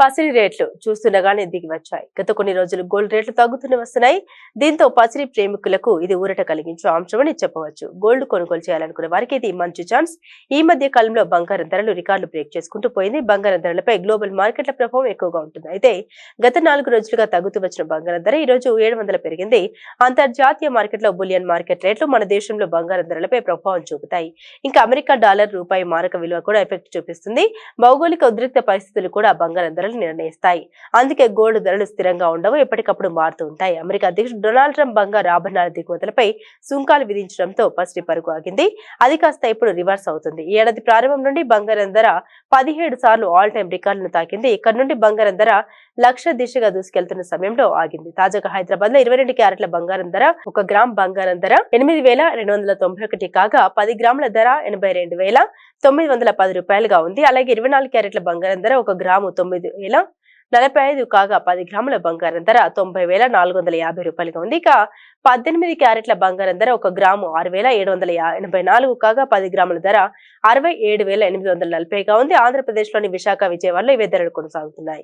పసిరి రేట్లు చూస్తుండగానే దిగి వచ్చాయి. గత కొన్ని రోజులు గోల్డ్ రేట్లు తగ్గుతూనే వస్తున్నాయి. దీంతో పసిరి ప్రేమికులకు ఇది ఊరట కలిగించే అంశమని చెప్పవచ్చు. గోల్డ్ కొనుగోలు చేయాలనుకునే వారికి ఇది మంచి ఛాన్స్. ఈ మధ్య కాలంలో బంగారం ధరలు రికార్డులు బ్రేక్ చేసుకుంటూ పోయింది. బంగారం ధరలపై గ్లోబల్ మార్కెట్ల ప్రభావం ఎక్కువగా ఉంటుంది. అయితే గత నాలుగు రోజులుగా తగ్గుతూ వచ్చిన బంగారం ధర ఈ రోజు ఏడు వందలు పెరిగింది. అంతర్జాతీయ మార్కెట్లో బులియన్ మార్కెట్ రేట్లు మన దేశంలో బంగారం ధరలపై ప్రభావం చూపుతాయి. ఇంకా అమెరికా డాలర్ రూపాయి మారక విలువ కూడా ఎఫెక్ట్ చూపిస్తుంది. భౌగోళిక ఉద్రిక్త పరిస్థితులు కూడా బంగారం ధరలు నిర్ణయిస్తాయి. అందుకే గోల్డ్ ధరలు స్థిరంగా ఉండవు ఎప్పటికప్పుడు మారుతూ ఉంటాయి. అమెరికా అధ్యక్షుడు డొనాల్డ్ ట్రంప్ బంగారు ఆభరణాల దిగుమతులపై సుంకాలు విధించడంతో పసిడి పరుగు ఆగింది. అది కాస్త ఇప్పుడు రివర్స్ అవుతుంది. ఈ ఏడాది ప్రారంభం నుండి బంగారం ధర పదిహేడు సార్లు ఆల్ టైం రికార్డును తాకింది. ఇక్కడ నుండి బంగారం ధర లక్ష దిశగా దూసుకెళ్తున్న సమయంలో ఆగింది. తాజాగా హైదరాబాద్లో ఇరవై రెండు క్యారెట్ల బంగారం ధర ఒక గ్రామ్ బంగారం ధర ఎనిమిది వేల రెండు వందల తొంభై ఒకటి కాగా పది గ్రాముల ధర ఎనభై రెండు వేల తొమ్మిది వందల పది రూపాయలుగా ఉంది. అలాగే ఇరవై నాలుగు క్యారెట్ల బంగారం ధర ఒక గ్రాము తొమ్మిది వేల నలభై ఐదు కాగా పది గ్రాముల బంగారం ధర తొంభై వేల నాలుగు వందల యాభై రూపాయలుగా ఉంది. ఇక పద్దెనిమిది క్యారెట్ల బంగారం ధర ఒక గ్రాము ఆరు వేల ఏడు వందల ఎనభై నాలుగు కాగా పది గ్రాముల ధర అరవై ఏడు వేల ఎనిమిది వందల నలభైగా ఉంది. ఆంధ్రప్రదేశ్లోని విశాఖ విజయవాడలో ఇవే ధరలు కొనసాగుతున్నాయి.